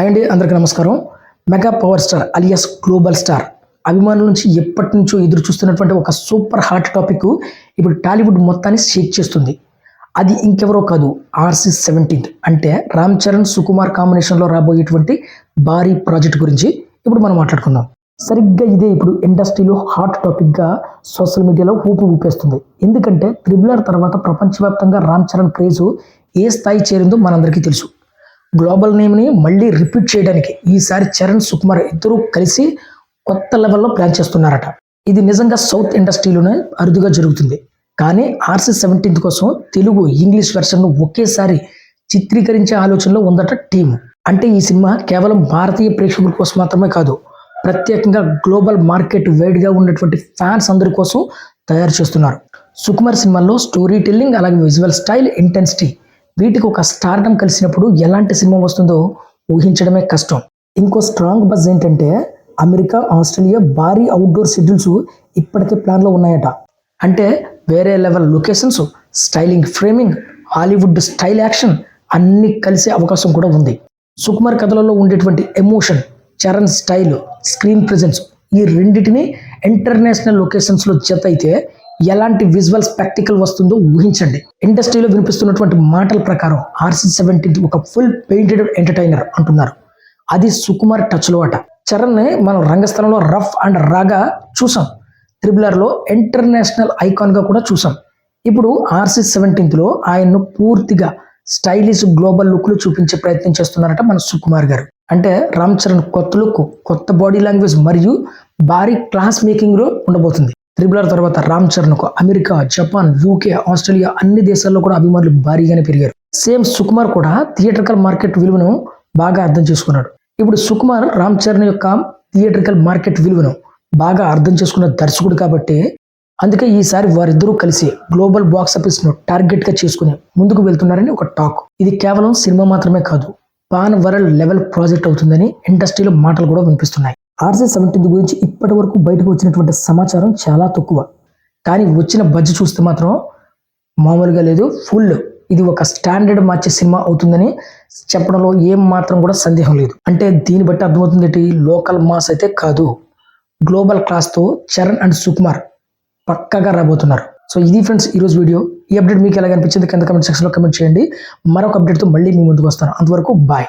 అండి అందరికీ నమస్కారం. Mega power star alias global star అభిమానుల నుంచి ఎప్పటి నుంచో ఎదురు చూస్తున్నటువంటి ఒక సూపర్ హాట్ టాపిక్ ఇప్పుడు టాలీవుడ్ మొత్తాన్ని షేక్ చేస్తుంది. అది ఇంకెవరో కాదు ఆర్సీ సెవెంటీన్త్ అంటే రామ్ చరణ్ సుకుమార్ కాంబినేషన్లో రాబోయేటువంటి భారీ ప్రాజెక్ట్ గురించి ఇప్పుడు మనం మాట్లాడుకుందాం. సరిగ్గా ఇదే ఇప్పుడు ఇండస్ట్రీలో హాట్ టాపిక్గా సోషల్ మీడియాలో ఊపు ఊపేస్తుంది. ఎందుకంటే త్రిబులర్ తర్వాత ప్రపంచవ్యాప్తంగా రామ్ చరణ్ క్రేజు ఏ స్థాయి చేరిందో మనందరికీ తెలుసు. గ్లోబల్ నేమ్ని మళ్ళీ రిపీట్ చేయడానికి ఈసారి చరణ్ సుకుమార్ ఇద్దరూ కలిసి కొత్త లెవెల్లో ప్లాన్ చేస్తున్నారట. ఇది నిజంగా సౌత్ ఇండస్ట్రీలోనే అరుదుగా జరుగుతుంది. కానీ ఆర్సీ సెవెంటీన్త్ కోసం తెలుగు ఇంగ్లీష్ వెర్షన్ను ఒకేసారి చిత్రీకరించే ఆలోచనలో ఉందట టీం అంటే ఈ సినిమా కేవలం భారతీయ ప్రేక్షకుల కోసం మాత్రమే కాదు ప్రత్యేకంగా గ్లోబల్ మార్కెట్ వైడ్గా ఉన్నటువంటి ఫ్యాన్స్ అందరి కోసం తయారు చేస్తున్నారు. సుకుమార్ సినిమాల్లో స్టోరీ టెల్లింగ్ అలాగే విజువల్ స్టైల్ ఇంటెన్సిటీ వీటికి ఒక స్టార్డం కలిసినప్పుడు ఎలాంటి సినిమా వస్తుందో ఊహించడమే కష్టం. ఇంకో స్ట్రాంగ్ బజ్ ఏంటంటే అమెరికా ఆస్ట్రేలియా భారీ అవుట్డోర్ షెడ్యూల్స్ ఇప్పటికే ప్లాన్లో ఉన్నాయట. అంటే వేరే level locations styling framing Hollywood style action అన్నీ కలిసే అవకాశం కూడా ఉంది. సుకుమార్ కథలలో ఉండేటువంటి emotion Charan style screen presence ఈ రెండింటిని ఇంటర్నేషనల్ లొకేషన్స్లో జత అయితే ఎలాంటి విజువల్ స్పెక్టికల్ వస్తుందో ఊహించండి. ఇండస్ట్రీలో వినిపిస్తున్నటువంటి మాటల ప్రకారం ఆర్సీ సెవెంటీన్ ఒక ఫుల్ పెయింటెడ్ ఎంటర్టైనర్ అంటున్నారు. అది సుకుమార్ టచ్లో అట. చరణ్ని మనం రంగస్థలంలో రఫ్ అండ్ రాగా చూసాం. త్రిబులర్లో ఇంటర్నేషనల్ ఐకాన్గా కూడా చూసాం. ఇప్పుడు ఆర్సీ సెవెంటీన్త్లో ఆయన్ను పూర్తిగా స్టైలిష్ గ్లోబల్ లుక్లు చూపించే ప్రయత్నం చేస్తున్నారట మన సుకుమార్ గారు. అంటే రామ్ చరణ్ కొత్త లుక్ కొత్త బాడీ లాంగ్వేజ్ మరియు భారీ క్లాస్ మేకింగ్లో ఉండబోతుంది. త్రిబులర్ తర్వాత రామ్ చరణ్కు అమెరికా జపాన్ యూకే ఆస్ట్రేలియా అన్ని దేశాల్లో కూడా అభిమానులు భారీగానే పెరిగారు. సేమ్ సుకుమార్ కూడా థియేటర్కల్ మార్కెట్ విలువను బాగా అర్థం చేసుకున్నాడు. ఇప్పుడు సుకుమార్ రామ్ చరణ్ యొక్క థియేటర్కల్ మార్కెట్ విలువను బాగా అర్థం చేసుకున్న దర్శకుడు కాబట్టి అందుకే ఈసారి వారిద్దరూ కలిసి గ్లోబల్ బాక్స్ ఆఫీస్ను టార్గెట్గా చేసుకుని ముందుకు వెళ్తున్నారని ఒక టాక్. ఇది కేవలం సినిమా మాత్రమే కాదు పాన్ వరల్డ్ లెవెల్ ప్రాజెక్ట్ అవుతుందని ఇండస్ట్రీలో మాటలు కూడా వినిపిస్తున్నాయి. ఆర్సీ సెవెంటీన్త్ గురించి ఇప్పటి వరకు బయటకు వచ్చినటువంటి సమాచారం చాలా తక్కువ. కానీ వచ్చిన బడ్జెట్ చూస్తే మాత్రం మామూలుగా లేదు ఫుల్. ఇది ఒక స్టాండర్డ్ మార్చే సినిమా అవుతుందని చెప్పడంలో ఏం మాత్రం కూడా సందేహం లేదు. అంటే దీన్ని బట్టి అర్థమవుతుంది ఏంటి? లోకల్ మాస్ అయితే కాదు. గ్లోబల్ క్లాస్తో చరణ్ అండ్ సుకుమార్ పక్కాగా రాబోతున్నారు. సో ఇది ఫ్రెండ్స్ ఈరోజు వీడియో. ఈ అప్డేట్ మీకు ఎలా అనిపించింది కింద కమెంట్ సెక్షన్లో కమెంట్ చేయండి. మరొక అప్డేట్తో మళ్ళీ మీ ముందుకు వస్తాను. అంతవరకు బాయ్.